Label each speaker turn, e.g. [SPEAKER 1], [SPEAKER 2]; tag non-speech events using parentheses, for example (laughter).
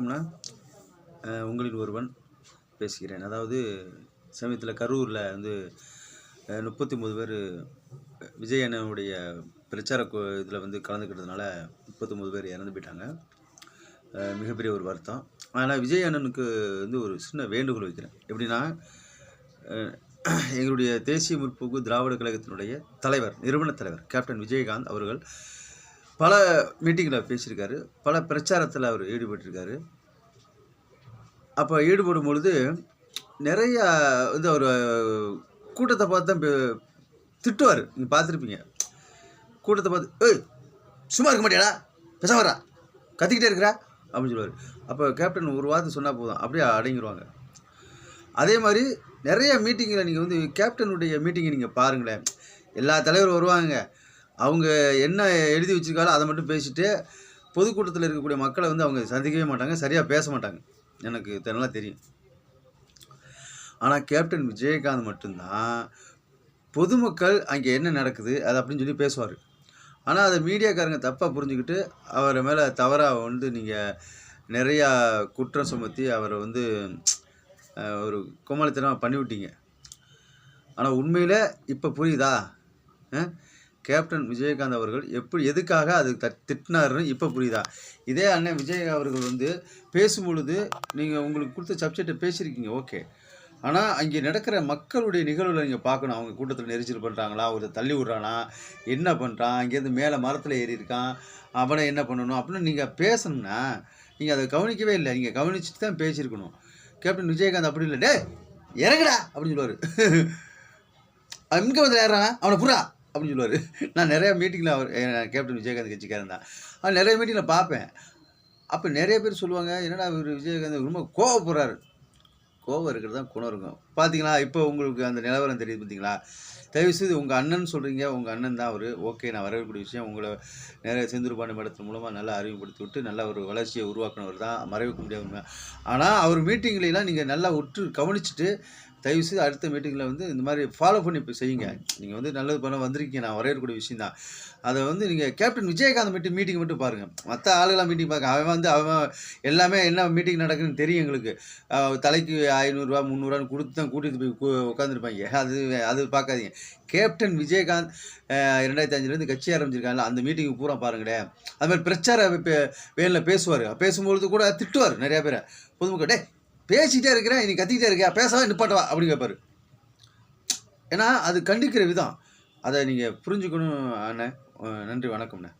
[SPEAKER 1] வணக்கம்னா உங்களில் ஒருவன் பேசுகிறேன். அதாவது சமயத்தில் கரூரில் வந்து முப்பத்தி ஒம்பது பேர் விஜய் அண்ணனுடைய பிரச்சார இதில் வந்து கலந்துக்கிட்டதுனால முப்பத்தொம்பது பேர் இறந்து போயிட்டாங்க. மிகப்பெரிய ஒரு வருத்தம். ஆனால் விஜய் அண்ணனுக்கு வந்து ஒரு சின்ன வேண்டுகோள் வைக்கிறேன். எப்படின்னா எங்களுடைய தேசிய முற்போக்கு திராவிட கழகத்தினுடைய தலைவர் நிறுவன தலைவர் கேப்டன் விஜயகாந்த் அவர்கள் பல மீட்டிங்கில் பேசியிருக்காரு. பல பிரச்சாரத்தில் அவர் ஈடுபட்டிருக்காரு. அப்போ ஈடுபடும் பொழுது நிறையா வந்து அவர் கூட்டத்தை பார்த்து தான் பே- திட்டுவார். நீங்கள் பார்த்துருப்பீங்க. கூட்டத்தை பார்த்து ஏய் சும்மா இருக்க மாட்டியாடா? பேச வரா கத்திக்கிட்டே இருக்கிறா? அப்படின்னு சொல்லுவார். அப்போ கேப்டன் ஒரு வார்த்தை சொன்னால் போதும். அப்படியே அடங்கிடுவாங்க அதே மாதிரி நிறைய மீட்டிங்கில் நீங்கள் வந்து கேப்டனுடைய மீட்டிங்கை நீங்கள் பாருங்களேன். எல்லா தலைவரும் வருவாங்க. அவங்க என்ன எழுதி வச்சிருக்காங்களோ அதை மட்டும் பேசிட்டு பொதுக்கூட்டத்தில் இருக்கக்கூடிய மக்களை வந்து அவங்க சந்திக்கவே மாட்டாங்க சரியாக பேச மாட்டாங்க. எனக்கு நல்லா தெரியும். ஆனால் கேப்டன் விஜயகாந்த் மட்டும்தான் பொதுமக்கள் அங்கே என்ன நடக்குது அது அப்படின்னு சொல்லி பேசுவார். ஆனால் அதை மீடியாக்காரங்க தப்பாக புரிஞ்சுக்கிட்டு அவரை மேலே தவறாக வந்து நீங்கள் நிறையா குற்றம் சுமத்தி அவரை வந்து ஒரு கோமாளித்தனமாக பண்ணிவிட்டீங்க. ஆனால் உண்மையில் இப்போ புரியுதா? ஆ கேப்டன் விஜயகாந்த் அவர்கள் எப்படி எதுக்காக அது த திட்டினாருன்னு இப்போ புரியுதா? இதே அண்ணன் விஜய் அவர்கள் வந்து பேசும்பொழுது நீங்கள் உங்களுக்கு கொடுத்த சப்ஜெக்டை பேசியிருக்கீங்க ஓகே ஆனால் அங்கே நடக்கிற மக்களுடைய நிகழ்வுகளை நீங்கள் பார்க்கணும். அவங்க கூட்டத்தில் நெரிச்சல் பண்ணுறாங்களா ஒரு தள்ளி விட்றானா? என்ன பண்ணுறான் அங்கேருந்து மேலே மரத்தில் ஏறி இருக்கான். அவனை என்ன பண்ணணும்? அப்படின்னு நீங்கள் பேசணும்னா நீங்கள் அதை கவனிக்கவே இல்லை. நீங்கள் கவனிச்சுட்டு தான் பேசியிருக்கணும். கேப்டன் விஜயகாந்த் அப்படி இல்லை. டே இறங்குடா! அப்படின்னு சொல்லுவார். (laughs) அவன் இங்கே வந்து ஏறான் அவனை புறா அப்படின்னு சொல்லுவார். நான் நிறையா மீட்டிங்கில் அவர் கேப்டன் விஜயகாந்த் கட்சிக்காரன் தான். அவர் நிறைய மீட்டிங்கில் பார்ப்பேன். அப்போ நிறைய பேர் சொல்லுவாங்க என்னடா இவர் விஜயகாந்த் ரொம்ப கோவப்படுறாரு. கோவம் இருக்கிறது தான் குணம் இருக்கும். பார்த்தீங்களா இப்போ உங்களுக்கு அந்த நிலவரம் தெரியுது பார்த்தீங்களா தயவுசெய்து உங்கள் அண்ணன் சொல்கிறீங்க உங்கள் அண்ணன் தான் அவர். ஓகே நான் வரவேற்கக்கூடிய விஷயம். உங்களை நிறைய செந்துருபாண்டி மடத்தின் மூலமாக நல்லா அறிமுகப்படுத்தி விட்டு நல்ல ஒரு வளர்ச்சியை உருவாக்கினவர் தான். மறைவிக்க முடியாது ஆனால் அவர் மீட்டிங்லாம் நீங்கள் நல்லா உற்று கவனிச்சுட்டு தயவுசெய்து அடுத்த மீட்டிங்கில் வந்து இந்த மாதிரி ஃபாலோ பண்ணி இப்போ செய்யுங்க. நீங்கள் வந்து நல்லது பண்ண வந்திருக்கீங்க. நான் வரவேற்கக்கூடிய விஷயம் தான். அதை வந்து நீங்கள் கேப்டன் விஜயகாந்த் மீட்டிங் மீட்டிங் மட்டும் பாருங்கள் மற்ற ஆளுகளாம் மீட்டிங் பார்க்க அவன் வந்து அவன் எல்லாமே என்ன மீட்டிங் நடக்குதுன்னு தெரியும் எங்களுக்கு. தலைக்கு ஐநூறுரூவா முந்நூறுவான்னு கொடுத்து தான் கூட்டிகிட்டு போய் உட்காந்துருப்பாங்க அது அது பார்க்காதீங்க. கேப்டன் விஜயகாந்த் அஹ் ரெண்டாயிரத்தி அஞ்சுலேருந்து கட்சி ஆரம்பிச்சிருக்காங்கல்ல அந்த மீட்டிங் பூரா பாருங்களேன் அது மாதிரி பிரச்சார வேனில் பேசுவார். பேசும்பொழுது கூட திட்டுவார் நிறையா பேரை. பொதுமக்கள் டே பேசிக்கிட்டே இருக்கிறேன் நீ கத்திக்கிட்டே இருக்கியா பேசவா நிப்பாட்டவா அப்படி கேட்பாரு ஏன்னா அது கண்டிக்கிற விதம். அதை நீங்கள் புரிஞ்சுக்கணும் அண்ணே. நன்றி வணக்கம்ண்ணே.